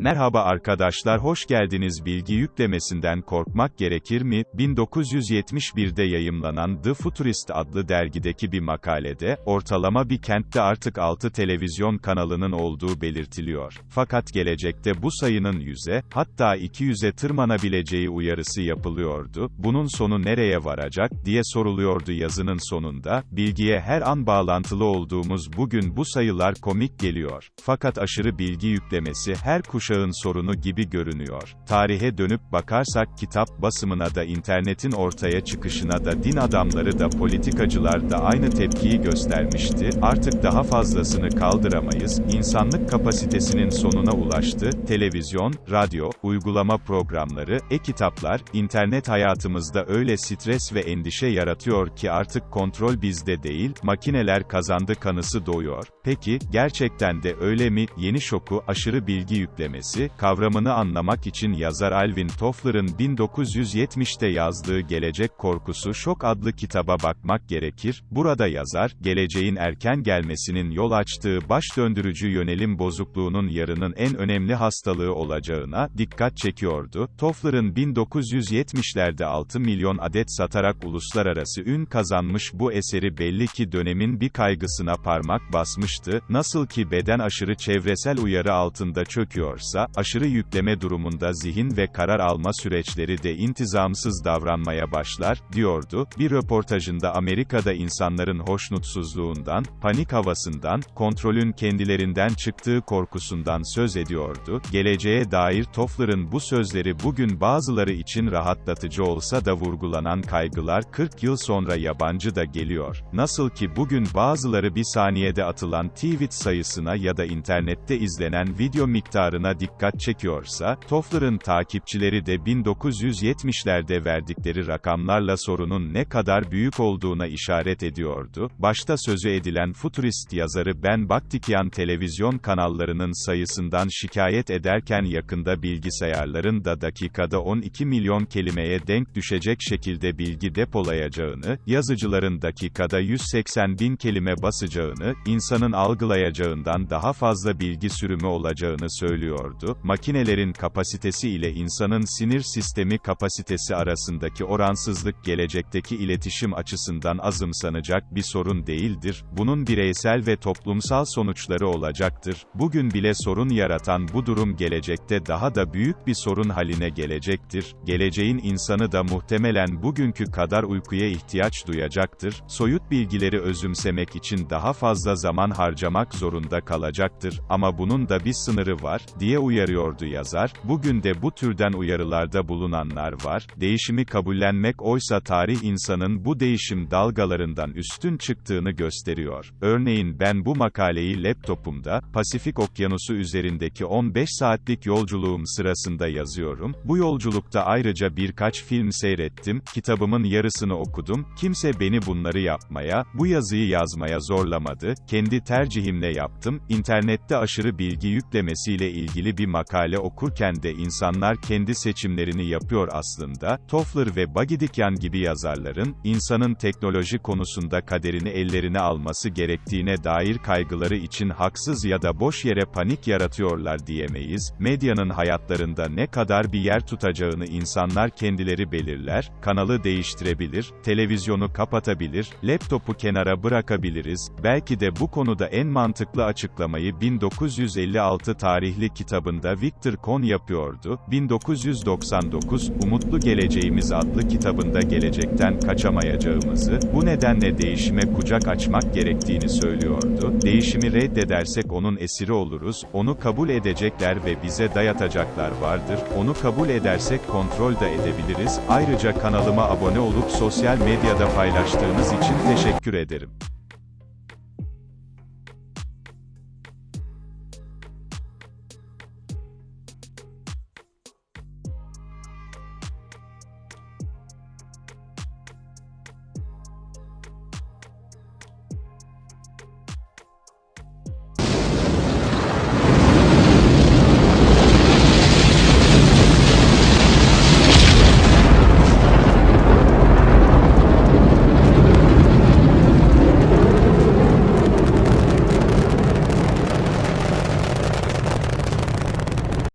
Merhaba arkadaşlar hoş geldiniz bilgi yüklemesinden korkmak gerekir mi? 1971'de yayımlanan The Futurist adlı dergideki bir makalede, ortalama bir kentte artık 6 televizyon kanalının olduğu belirtiliyor. Fakat gelecekte bu sayının 100'e, hatta 200'e tırmanabileceği uyarısı yapılıyordu. Bunun sonu nereye varacak, diye soruluyordu yazının sonunda. Bilgiye her an bağlantılı olduğumuz bugün bu sayılar komik geliyor. Fakat aşırı bilgi yüklemesi her kuş kuşağın sorunu gibi görünüyor. Tarihe dönüp bakarsak kitap basımına da internetin ortaya çıkışına da din adamları da politikacılar da aynı tepkiyi göstermişti. Artık daha fazlasını kaldıramayız. İnsanlık kapasitesinin sonuna ulaştı. Televizyon, radyo, uygulama programları, e-kitaplar, internet hayatımızda öyle stres ve endişe yaratıyor ki artık kontrol bizde değil, makineler kazandı kanısı doğuyor. Peki, gerçekten de öyle mi? Yeni şoku, aşırı bilgi yüklemesi kelimesi, kavramını anlamak için yazar Alvin Toffler'ın 1970'te yazdığı Gelecek Korkusu Şok adlı kitaba bakmak gerekir. Burada yazar, geleceğin erken gelmesinin yol açtığı baş döndürücü yönelim bozukluğunun yarının en önemli hastalığı olacağına dikkat çekiyordu. Toffler'ın 1970'lerde 6 milyon adet satarak uluslararası ün kazanmış bu eseri belli ki dönemin bir kaygısına parmak basmıştı. Nasıl ki beden aşırı çevresel uyarı altında çöküyorsa, olursa, aşırı yükleme durumunda zihin ve karar alma süreçleri de intizamsız davranmaya başlar, diyordu. Bir röportajında Amerika'da insanların hoşnutsuzluğundan, panik havasından, kontrolün kendilerinden çıktığı korkusundan söz ediyordu. Geleceğe dair Toffler'ın bu sözleri bugün bazıları için rahatlatıcı olsa da vurgulanan kaygılar 40 yıl sonra yabancı da geliyor. Nasıl ki bugün bazıları bir saniyede atılan tweet sayısına ya da internette izlenen video miktarına dikkat çekiyorsa, Toffler'ın takipçileri de 1970'lerde verdikleri rakamlarla sorunun ne kadar büyük olduğuna işaret ediyordu. Başta sözü edilen futurist yazarı Ben Baktikyan televizyon kanallarının sayısından şikayet ederken yakında bilgisayarların da dakikada 12 milyon kelimeye denk düşecek şekilde bilgi depolayacağını, yazıcıların dakikada 180 bin kelime basacağını, insanın algılayacağından daha fazla bilgi sürümü olacağını söylüyordu ediyordu. Makinelerin kapasitesi ile insanın sinir sistemi kapasitesi arasındaki oransızlık gelecekteki iletişim açısından azımsanacak bir sorun değildir. Bunun bireysel ve toplumsal sonuçları olacaktır. Bugün bile sorun yaratan bu durum gelecekte daha da büyük bir sorun haline gelecektir. Geleceğin insanı da muhtemelen bugünkü kadar uykuya ihtiyaç duyacaktır. Soyut bilgileri özümsemek için daha fazla zaman harcamak zorunda kalacaktır. Ama bunun da bir sınırı var, diye uyarıyordu yazar, bugün de bu türden uyarılarda bulunanlar var, değişimi kabullenmek oysa tarih insanın bu değişim dalgalarından üstün çıktığını gösteriyor. Örneğin ben bu makaleyi laptopumda, Pasifik Okyanusu üzerindeki 15 saatlik yolculuğum sırasında yazıyorum, bu yolculukta ayrıca birkaç film seyrettim, kitabımın yarısını okudum, kimse beni bunları yapmaya, bu yazıyı yazmaya zorlamadı, kendi tercihimle yaptım, internette aşırı bilgi yüklemesiyle ilgili bir makale okurken de insanlar kendi seçimlerini yapıyor aslında, Toffler ve Bagidikyan gibi yazarların, insanın teknoloji konusunda kaderini ellerine alması gerektiğine dair kaygıları için haksız ya da boş yere panik yaratıyorlar diyemeyiz, medyanın hayatlarında ne kadar bir yer tutacağını insanlar kendileri belirler, kanalı değiştirebilir, televizyonu kapatabilir, laptopu kenara bırakabiliriz, belki de bu konuda en mantıklı açıklamayı 1956 tarihli kitabın kitabında Victor Kohn yapıyordu. 1999, Umutlu Geleceğimiz adlı kitabında gelecekten kaçamayacağımızı, bu nedenle değişime kucak açmak gerektiğini söylüyordu. Değişimi reddedersek onun esiri oluruz, onu kabul edecekler ve bize dayatacaklar vardır, onu kabul edersek kontrol da edebiliriz. Ayrıca kanalıma abone olup sosyal medyada paylaştığınız için teşekkür ederim.